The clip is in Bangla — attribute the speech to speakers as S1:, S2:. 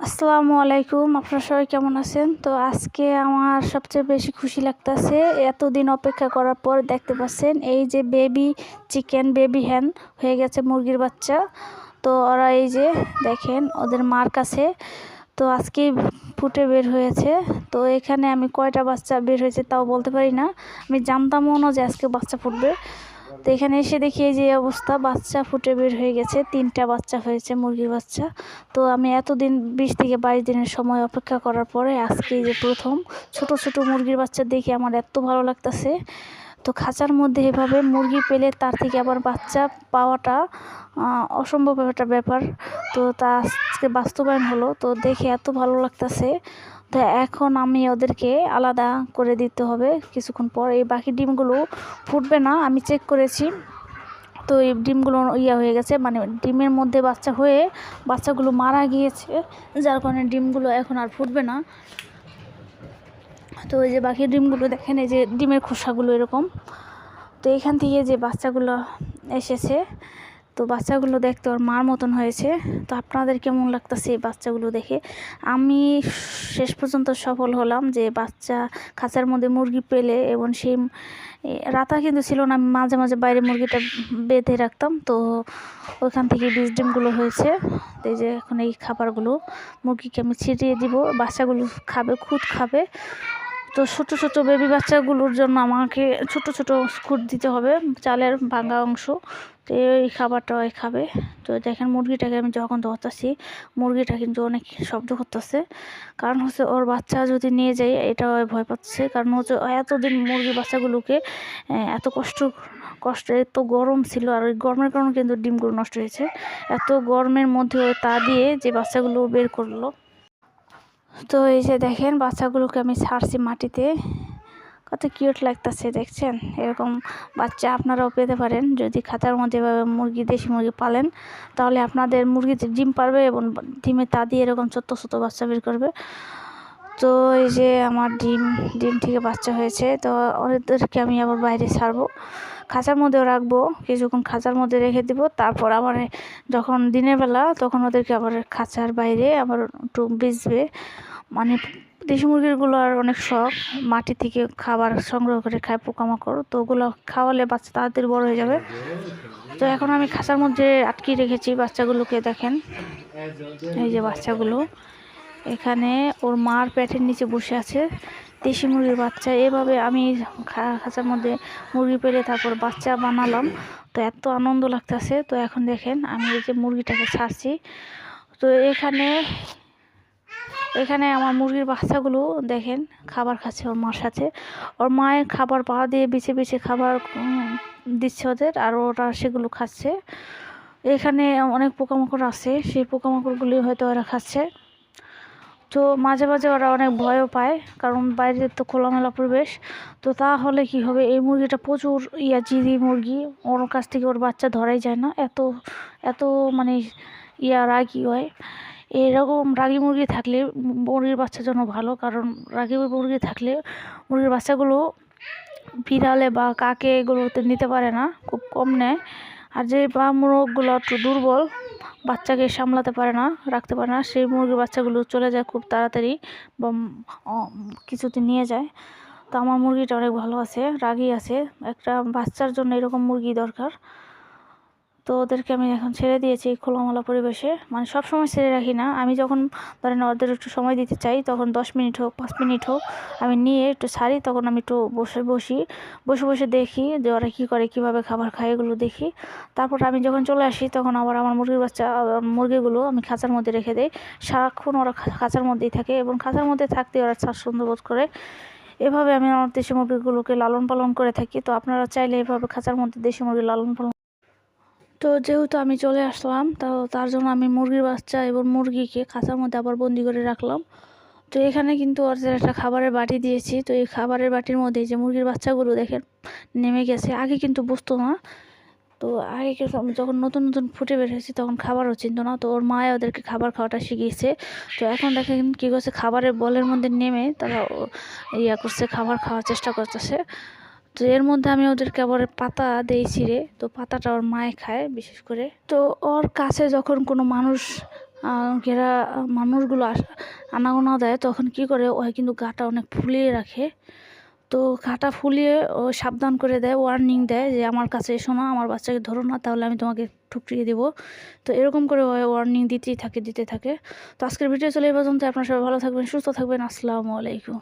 S1: আসসালামু আলাইকুম, আপনারা সবাই কেমন আছেন? তো আজকে আমার সবচেয়ে বেশি খুশি লাগতেছে এতদিন অপেক্ষা করার পর দেখতে পাচ্ছেন, এই যে বেবি চিকেন, বেবি হ্যান হয়ে গেছে মুরগির বাচ্চা। তো ওরা এই যে দেখেন, ওদের মার কাছে। তো আজকে ফুটে বের হয়েছে। তো এখানে আমি কয়টা বাচ্চা বের হয়েছে তাও বলতে পারি না। আমি জানতামও না যে আজকে বাচ্চা ফুটবে তো এখানে এসে দেখি এই যে অবস্থা, বাচ্চা ফুটে বের হয়ে গেছে, তিনটা বাচ্চা হয়েছে, মুরগির বাচ্চা। তো আমি এতদিন, বিশ থেকে বাইশ দিনের সময় অপেক্ষা করার পরে আজকে যে প্রথম ছোট ছোট মুরগির বাচ্চা দেখে আমার এত ভালো লাগতেছে। তো খাঁচার মধ্যে এভাবে মুরগি পেলে তার থেকে আবার বাচ্চা পাওয়াটা অসম্ভব একটা ব্যাপার। তো তা আজকে বাস্তবায়ন হলো, তো দেখে এত ভালো লাগতেছে। তো এখন আমি ওদেরকে আলাদা করে দিতে হবে কিছুক্ষণ পর। এই বাকি ডিমগুলো ফুটবে না, আমি চেক করেছি। তো এই ডিমগুলো ইয়া হয়ে গেছে মানে ডিমের মধ্যে বাচ্চা হয়ে বাচ্চাগুলো মারা গিয়েছে, যার কারণে ডিমগুলো এখন আর ফুটবে না। তো এই যে বাকি ডিমগুলো দেখেন, এই যে ডিমের খোসাগুলো এরকম। তো এখান থেকে যে বাচ্চাগুলো এসেছে তো বাচ্চাগুলো দেখতে ওর মার মতন হয়েছে। তো আপনাদের কেমন লাগতেছে এই বাচ্চাগুলো দেখে? আমি শেষ পর্যন্ত সফল হলাম যে বাচ্চা খাঁচার মধ্যে মুরগি পেলে এবং সেই রাতা কিন্তু ছিল না মাঝে মাঝে বাইরে মুরগিটা বেঁধে রাখতাম। তো ওইখান থেকে বীজ ডিমগুলো হয়েছে। এই যে এখন এই খাবারগুলো মুরগিকে আমি ছিটিয়ে দিব। বাচ্চাগুলো খাবে, খুদ খাবে। তো ছোটো ছোটো বেবি বাচ্চাগুলোর জন্য আমাকে ছোট ছোট স্কুট দিতে হবে, চালের ভাঙা অংশ। তো এই খাবারটা ওই খাবে। তো দেখেন মুরগিটাকে আমি যখন ধরতেছি, মুরগিটা কিন্তু অনেক শব্দ করতেছে। কারণ হচ্ছে ওর বাচ্চা যদি নিয়ে যাই এটা ভয় পাচ্ছে। কারণ হচ্ছে এতদিন মুরগি বাচ্চাগুলোকে এত কষ্ট কষ্ট, এত গরম ছিল। আর ওই গরমের কারণে কিন্তু ডিমগুলো নষ্ট হয়েছে। এত গরমের মধ্যে তা দিয়ে যে বাচ্চাগুলো বের করল। তো এই যে দেখেন, বাচ্চাগুলোকে আমি ছাড়ছি মাটিতে। কত কিউট লাগতেছে, দেখছেন? এরকম বাচ্চা আপনারাও পেতে পারেন। যদি খাতার মধ্যে মুরগি, দেশি মুরগি পালেন, তাহলে আপনাদের মুরগি ডিম পারবে এবং ডিমে তা দিয়ে এরকম ছোট্ট ছোটো বাচ্চা বের করবে। তো এই যে আমার ডিম ডিম থেকে বাচ্চা হয়েছে, তো ওদেরকে আমি আবার বাইরে ছাড়বো। খাঁচার মধ্যেও রাখব, কিছুক্ষণ খাঁচার মধ্যে রেখে দিব, তারপর আবার যখন দিনের বেলা, তখন ওদেরকে আবার খাঁচার বাইরে আবার একটু ভিজবে। মানে দেশি মুরগিগুলো আর অনেক শখ, মাটি থেকে খাবার সংগ্রহ করে খায় পোকামাকড়, তো ওগুলো খাওয়ালে বাচ্চা তাড়াতাড়ি বড় হয়ে যাবে। তো এখন আমি খাঁচার মধ্যে আটকে রেখেছি বাচ্চাগুলোকে, দেখেন। এই যে বাচ্চাগুলো। এখানে ওর মার পেটের নিচে বসে আছে, দেশি মুরগির বাচ্চা। এভাবে আমি খাঁচার মধ্যে মুরগি পেলে তারপর বাচ্চা বানালাম। তো এত আনন্দ লাগতেছে। তো এখন দেখেন আমি এই যে মুরগিটাকে ছাড়ছি। তো এখানে এখানে আমার মুরগির বাচ্চাগুলো দেখেন খাবার খাচ্ছে ওর মার সাথে। ওর মায়ের খাবার পা দিয়ে বেছে বেছে খাবার দিচ্ছে ওদের আর ওরা সেগুলো খাচ্ছে। এখানে অনেক পোকামাকড় আছে। সেই পোকামাকড়গুলি হয়তো ওরা খাচ্ছে। তো মাঝে মাঝে ওরা অনেক ভয়ও পায়, কারণ বাইরে তো খোলামেলা পরিবেশ। তো তাহলে কি হবে? এই মুরগিটা প্রচুর ইয়া, জিদি মুরগি, ওর কাছ থেকে ওর বাচ্চা ধরাই যায় না। এত এত মানে ইয়া রাগি হয়। এরকম রাগি মুরগি থাকলে মুরগির বাচ্চার জন্য ভালো, কারণ রাগি মুরগি থাকলে মুরগির বাচ্চাগুলো বিড়ালে বা কাকে এগুলোতে নিতে পারে না, খুব কম নেয়। আর যে বা মুরগগুলো একটু দুর্বল বাচ্চাকে সামলাতে পারে না, রাখতে পারে না। সেই মুরগির বাচ্চাগুলো চলে যায় খুব তাড়াতাড়ি বা কিছুতে নিয়ে যায়। তো আমার মুরগিটা অনেক ভালো আছে, রাগি আছে। একটা বাচ্চার জন্য এরকম মুরগি দরকার। তো ওদেরকে আমি এখন ছেড়ে দিয়েছি খোলামেলা পরিবেশে। মানে সব সময় ছেড়ে রাখি না। আমি যখন ধরেন ওদের একটু সময় দিতে চাই, তখন দশ মিনিট হোক, পাঁচ মিনিট হোক, আমি নিয়ে একটু ছাড়ি তখন আমি একটু বসে বসি। বসে বসে দেখি যে ওরা কী করে, কীভাবে খাবার খায়, এগুলো দেখি। তারপর আমি যখন চলে আসি, তখন আবার আমার মুরগির বাচ্চা মুরগিগুলো আমি খাঁচার মধ্যে রেখে দিই। সারাক্ষণ ওরা খাঁচার মধ্যেই থাকে এবং খাঁচার মধ্যে থাকতে ওরা স্বাচ্ছন্দ্য বোধ করে। এভাবে আমি আমার দেশি মুরগিগুলোকে লালন পালন করে থাকি। তো আপনারা চাইলে এভাবে খাঁচার মধ্যে দেশি মুরগি লালন পালন তো যেহেতু আমি চলে আসলাম, তো তার জন্য আমি মুরগির বাচ্চা এবং মুরগিকে খাঁচার মধ্যে আবার বন্দি করে রাখলাম। তো এখানে কিন্তু ওদের একটা খাবারের বাটি দিয়েছি। তো এই খাবারের বাটির মধ্যে যে মুরগির বাচ্চাগুলো দেখেন, নেমে গেছে। আগে কিন্তু বুঝতো না। তো আগে যখন নতুন নতুন ফুটে বের হয়েছে, তখন খাবারও চিনতো না। তো ওর মায় ওদেরকে খাবার খাওয়াটা শিখিয়েছে। তো এখন দেখেন কী করছে, খাবারের বলের মধ্যে নেমে তারা ইয়া করছে, খাবার খাওয়ার চেষ্টা করতেছে। তো এর মধ্যে আমি ওদেরকে আবার পাতা দেই ছিঁড়ে, তো পাতাটা ওর মায়ে খায় বিশেষ করে। তো ওর কাছে যখন কোনো মানুষ ঘেরা, মানুষগুলো আনাগোনা দেয়, তখন কি করে ওই কিন্তু গাটা অনেক ফুলিয়ে রাখে। তো গাটা ফুলিয়ে ও সাবধান করে দেয় ওয়ার্নিং দেয় যে আমার কাছে এসো না, আমার বাচ্চাকে ধরো না, তাহলে আমি তোমাকে ঠুকরিয়ে দেবো। তো এরকম করে ওয়ার্নিং দিতেই থাকে, দিতে থাকে। তো আজকের ভিডিও চলে এই পর্যন্ত আপনারা সবাই ভালো থাকবেন, সুস্থ থাকবেন, আসসালামু আলাইকুম।